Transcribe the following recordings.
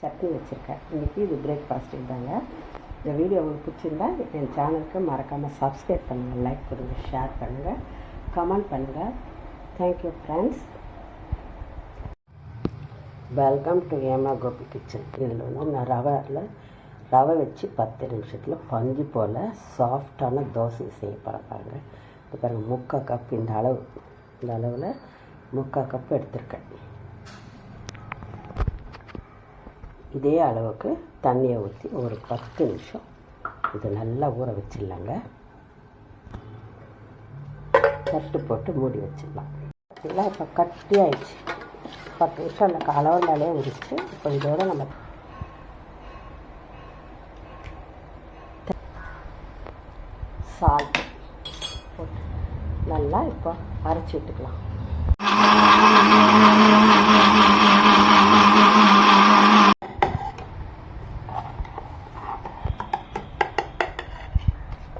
சட்னி வச்சுருக்கேன். இன்றைக்கி இது பிரேக்ஃபாஸ்ட் இதாங்க. இந்த வீடியோ உங்களுக்கு பிடிச்சிருந்தா என் சேனலுக்கு மறக்காமல் சப்ஸ்கிரைப் பண்ணுங்கள் லைக் கொடுங்க ஷேர் பண்ணுங்கள் கமெண்ட் பண்ணுங்கள் தேங்க்யூ ஃப்ரெண்ட்ஸ் வெல்கம் டு ஏமா கோபி கிச்சன் இதில் வந்து நான் ரவையில் ரவை வச்சு பத்து நிமிஷத்தில் பஞ்சு போல் சாஃப்டான தோசை செய்ய பார்ப்பாங்க பாருங்கள் இப்போ பாருங்கள் முக்கால் கப் இந்த அளவு இந்த அளவில் முக்கால் கப் எடுத்திருக்கேன். இதே அளவுக்கு தண்ணியை ஊற்றி ஒரு பத்து நிமிஷம் இது நல்லா ஊற வச்சிடலாங்க. தட்டு போட்டு மூடி வச்சிடலாம். பார்த்தீங்களா இப்போ கட்டி ஆயிடுச்சு பத்து நிமிஷம் அந்த அளவுனாலே வந்துச்சு இப்போ இதோட நம்ம சால்ட் போட்டு நல்லா இப்போ அரைச்சி விட்டுக்கலாம்.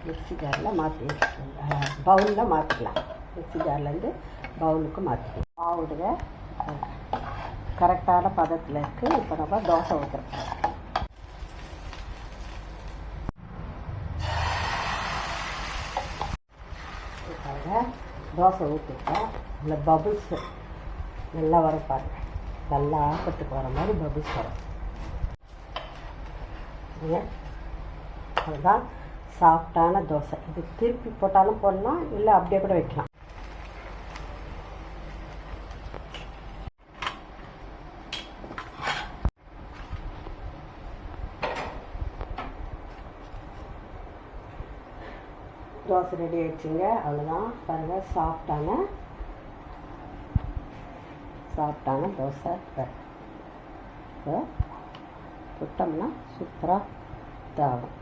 மிக்ஸி ஜாரில் மாற்றி பவுலில் மாற்றிக்கலாம். மிக்ஸி ஜார்லேருந்து பவுலுக்கு மாற்றிக்கலாம். மாவுடைய கரெக்டான பதத்தில் இருக்குது இப்போ நம்ம தோசை ஊற்றுறோம் தோசை ஊற்றிட்டேன் இந்த பபுள்ஸ் நல்லா வர பாருங்க. நல்லா ஆப்பத்துக்கு வர மாதிரி பபுள்ஸ் வரும். அதுதான் சாஃப்டான தோசை. இது திருப்பி போட்டாலும் போடலாம் இல்லை அப்படியே கூட வைக்கலாம். தோசை ரெடி ஆயிடுச்சுங்க. அவ்வளோதான் பாருங்கள் சாஃப்டான சாஃப்டான தோசை. இப்போ சுட்டோம்னா சூப்பராக இதாகும்.